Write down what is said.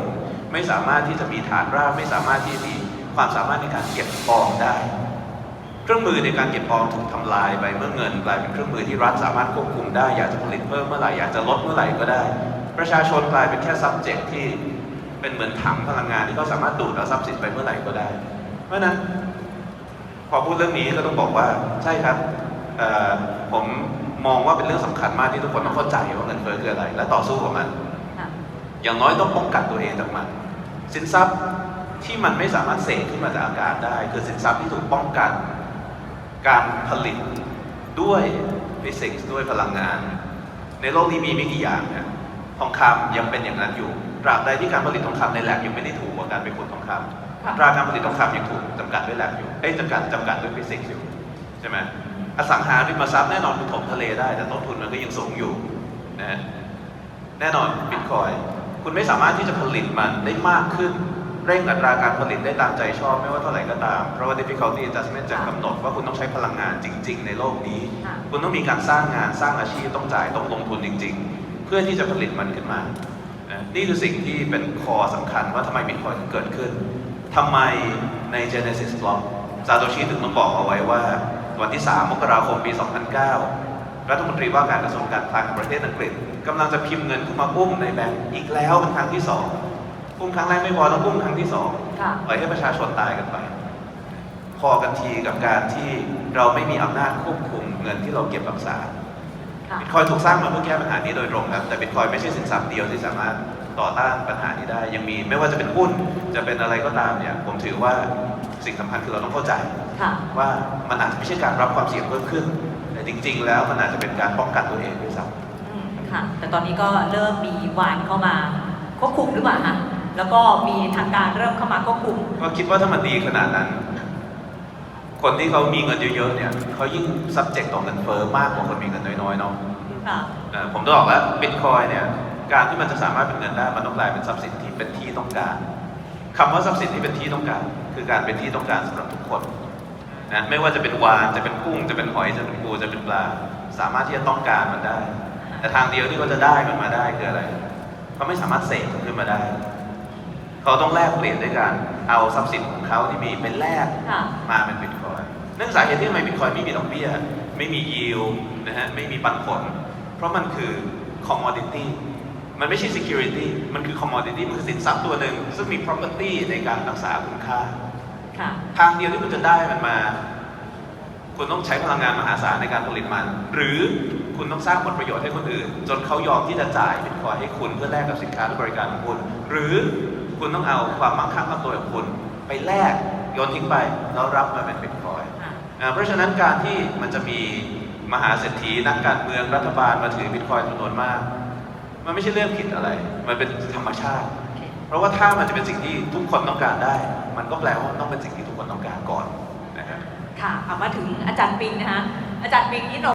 ง ไม่สามารถที่จะมีฐานรากไม่สามารถที่มีความสามารถในการเก็บออมได้ เครื่องมือในการเก็บออมถูกทำลายไปเมื่อเงินกลายเป็นเครื่องมือที่รัฐสามารถควบคุมได้ อยากจะผลิตเพิ่มเมื่อไหร่อยากจะลดเมื่อไหร่ก็ได้ ประชาชนกลายเป็นแค่ subject ที่เป็นเหมือนถังพลังงานที่เขาสามารถดูดเอาทรัพย์สินไปเมื่อไหร่ก็ได้ เพราะนั้นพอพูดเรื่องนี้ก็ต้องบอกว่าใช่ครับผมมองว่าเป็นเรื่องสำคัญมากที่ทุกคนต้องเข้าใจว่าเงินเฟ้อคืออะไร และต่อสู้กับมัน อย่างน้อยต้องป้องกันตัวเองจากมันสินทรัพย์ที่มันไม่สามารถเสกขึ้นมาจากอากาศได้ คือสินทรัพย์ที่ถูกป้องกัน การผลิตด้วยฟิสิกส์ด้วยพลังงาน ในโลกนี้มีไม่กี่อย่างนะทองคำยังเป็นอย่างนั้นอยู่ตราบใดที่การผลิตทองคำในแลบยังไม่ได้ถูกกว่าการไปขุดทองคำค่ะอัตราการผลิตทองคำยังถูกจำกัดด้วยแลบอยู่เอ้ยจำกัดจำกัดด้วยฟิสิกส์อยู่ใช่ไหมอสังหาริมทรัพย์แน่นอนคือถมทะเลได้ แต่ต้นทุนมันก็ยังสูงอยู่นะฮะแน่นอนบิตคอย คุณไม่สามารถที่จะผลิตมันได้มากขึ้น เร่งอัตราการผลิตได้ตามใจชอบไม่ว่าเท่าไหร่ก็ตาม เพราะว่า difficulty adjustment จะกำหนดว่าคุณต้องใช้พลังงานจริง ๆ ในโลกนี้ คุณต้องมีการสร้างงานสร้างอาชีพต้องจ่ายต้องลงทุนจริง ๆ เพื่อที่จะผลิตมันขึ้นมานะนี่คือสิ่งที่เป็นคอสำคัญว่าทำไมบิตคอยถึงเกิดขึ้นทำไมใน Genesis Block ซาโตชิถึงต้องบอกเอาไว้ว่าวันที่ 3 มกราคม ปี 2009 รัฐมนตรีว่าการกระทรวงการคลังของประเทศอังกฤษกำลังจะพิมพ์เงินขึ้นมาอุ้มในแบงก์อีกแล้วเป็นครั้งที่สองอุ้มครั้งแรกไม่พอต้องอุ้มครั้งที่สองค่ะปล่อยให้ประชาชนตายกันไป พอกันทีกับการที่เราไม่มีอำนาจควบคุมเงินที่เราเก็บรักษาค่ะบิตคอยถูกสร้างมาเพื่อแก้ปัญหานี้โดยตรงครับ แต่บิตคอยไม่ใช่สินทรัพย์เดียวที่สามารถต่อต้านปัญหานี้ได้ ยังมีไม่ว่าจะเป็นหุ้นจะเป็นอะไรก็ตามเนี่ย ผมถือว่าสิ่งสำคัญคือเราต้องเข้าใจค่ะว่ามันอาจจะไม่ใช่การรับความเสี่ยงเพิ่มขึ้นแต่ จริง ๆ แล้วมันอาจจะเป็นการป้องกันตัวเองด้วยซ้ำอืมค่ะ แต่ตอนนี้ก็เริ่มมีวานเข้ามาควบคุมหรือเปล่าคะแล้วก็มีทางการเริ่มเข้ามาควบคุมก็คิดว่าถ้ามันดีขนาดนั้น คนที่เขามีเงินเยอะๆเนี่ยเขายิ่ง subject ต่อเงินเฟ้อมากกว่าคนมีเงินน้อยๆเนาะ ค่ะ เอ่อผมจะบอกแล้วบิตคอยเนี่ยการที่มันจะสามารถเป็นเงินได้มันต้องกลายเป็นทรัพย์สินที่เป็นที่ต้องการคำว่าทรัพย์สินที่เป็นที่ต้องการ คือการเป็นที่ต้องการสำหรับทุกคน นะไม่ว่าจะเป็นวานจะเป็นกุ้งจะเป็นหอยจะเป็นปูจะเป็นปลา สามารถที่จะต้องการมันได้ แต่ทางเดียวที่เขาจะได้มันมาได้คืออะไรเขาไม่สามารถเสกมันขึ้นมาได้ เขาต้องแลกเปลี่ยนด้วยการเอาทรัพย์สินของเขาที่มีเป็นแลกค่ะมาเป็นบิตคอยน์เนื่องสาเหตุที่ทำไมบิตคอยน์ไม่มีดอกเบี้ย ไม่มียิวนะฮะไม่มีปันผล เพราะมันคือ commodity มันไม่ใช่ security มันคือ commodity มันคือสินทรัพย์ตัวหนึ่งซึ่งมี property ในการรักษาคุณค่า ค่ะ ทางเดียวที่คุณจะได้มันมา คุณต้องใช้พลังงานมหาศาลในการผลิตมัน หรือคุณต้องสร้างผลประโยชน์ให้คนอื่น จนเขายอมที่จะจ่ายบิตคอยน์ให้คุณเพื่อแลกกับสินค้าและบริการของคุณ หรือคุณต้องเอาความมั่งคั่งของตัวของคุณ ไปแลกโยนทิ้งไปแล้วรับมาเป็นบิตคอยน์ค่ะอ่าเพราะฉะนั้นการที่มันจะมีมหาเศรษฐีนักการเมืองรัฐบาลมาถือบิตคอยน์จำนวนมาก มันไม่ใช่เรื่องผิดอะไร มันเป็นธรรมชาติโอ เพราะว่าถ้ามันจะเป็นสิ่งที่ทุกคนต้องการได้ มันก็แปลว่านต้องเป็นสิ่งที่ทุกคนต้องการก่อนนะครับ ค่ะเอามาถึงอาจารย์ปิงนะคะอาจารย์ปิงนี่เรา